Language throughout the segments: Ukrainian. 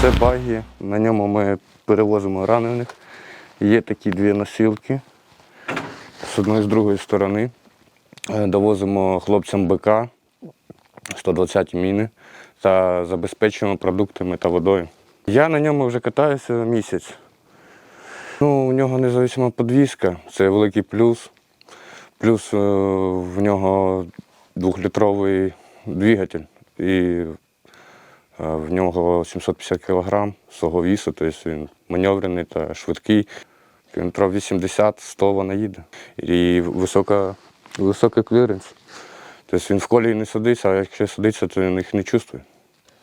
Це багі, на ньому ми перевозимо ранених. Є такі дві носілки з одної з другої сторони. Е, Довозимо хлопцям БК 120 міни та забезпечуємо продуктами та водою. Я на ньому вже катаюся місяць. Ну, у нього независима подвізка, це великий плюс. Плюс е, в нього двохлітровий двигатель і в нього 750 кг свого вісу, тобто він маневрений та швидкий. Кілометрів 80-100 вона їде. І висока, високий кліренс. Тобто він в колії не садиться, а якщо садиться, то він їх не чувствує.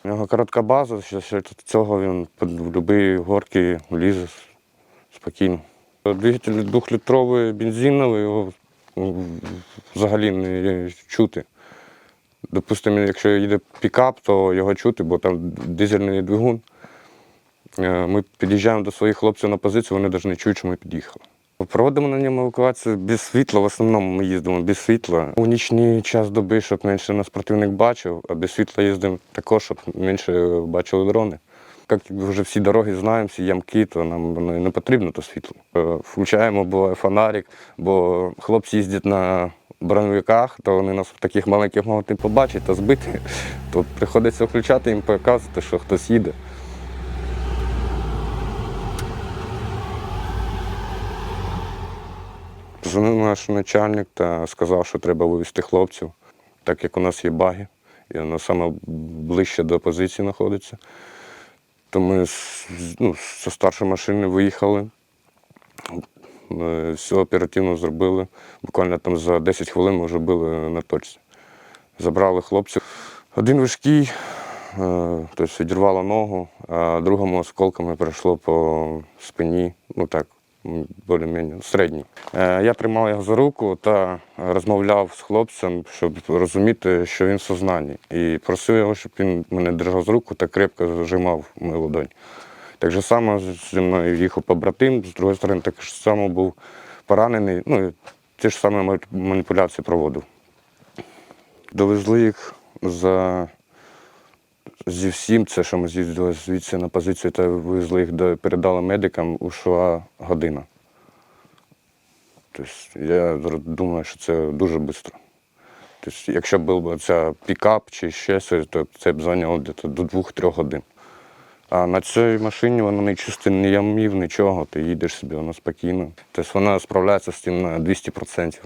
У нього коротка база, що цього він під будь-які горки лізе спокійно. Двигатель двохлітровий бензиновий, його взагалі не чути. Допустимо, якщо їде пікап, то його чути, бо там дизельний двигун. Е, Ми під'їжджаємо до своїх хлопців на позицію, вони навіть не чують, що ми під'їхали. Проводимо на ньому евакуацію без світла. В основному ми їздимо без світла. У нічний час доби, щоб менше нас противник бачив, а без світла їздимо також, щоб менше бачили дрони. Як вже всі дороги знаємо, всі ямки, то нам не потрібно то світло. Е, Включаємо буває фонарик, бо хлопці їздять на броневиках, то вони нас в таких маленьких не побачити та збити. То приходиться включати їм показувати, що хтось їде. Дзвонив наш начальник та сказав, що треба вивезти хлопців, так як у нас є баги, і воно саме ближче до позиції знаходиться. То ми ну, зі старшої машини виїхали, все оперативно зробили. Буквально там за 10 хвилин ми вже були на точці. Забрали хлопців. Один важкий, е, тобто відірвало ногу, а другому осколками пройшло по спині, ну так, більш-менш середній. Е, Я тримав його за руку та розмовляв з хлопцем, щоб розуміти, що він в сознанні. І просив його, щоб він мене держав за руку та крепко зажимав мою ладонь. Так же само зі мною їхав побратим, з другої сторони, так само був поранений. Ну, ті ж самі маніпуляції проводив. Довезли їх за зі всім, це що ми з'їздили звідси на позицію, та вивезли їх, до, передали медикам, ушла година. Тобто я думаю, що це дуже швидко. Тобто, якщо б був ця пікап чи ще щось, то це б зайняло до 2-3 годин. А на цій машині вона не чисти ні ямів, нічого, ти їдеш собі, вона спокійно. Тобто вона справляється з тим на 200%.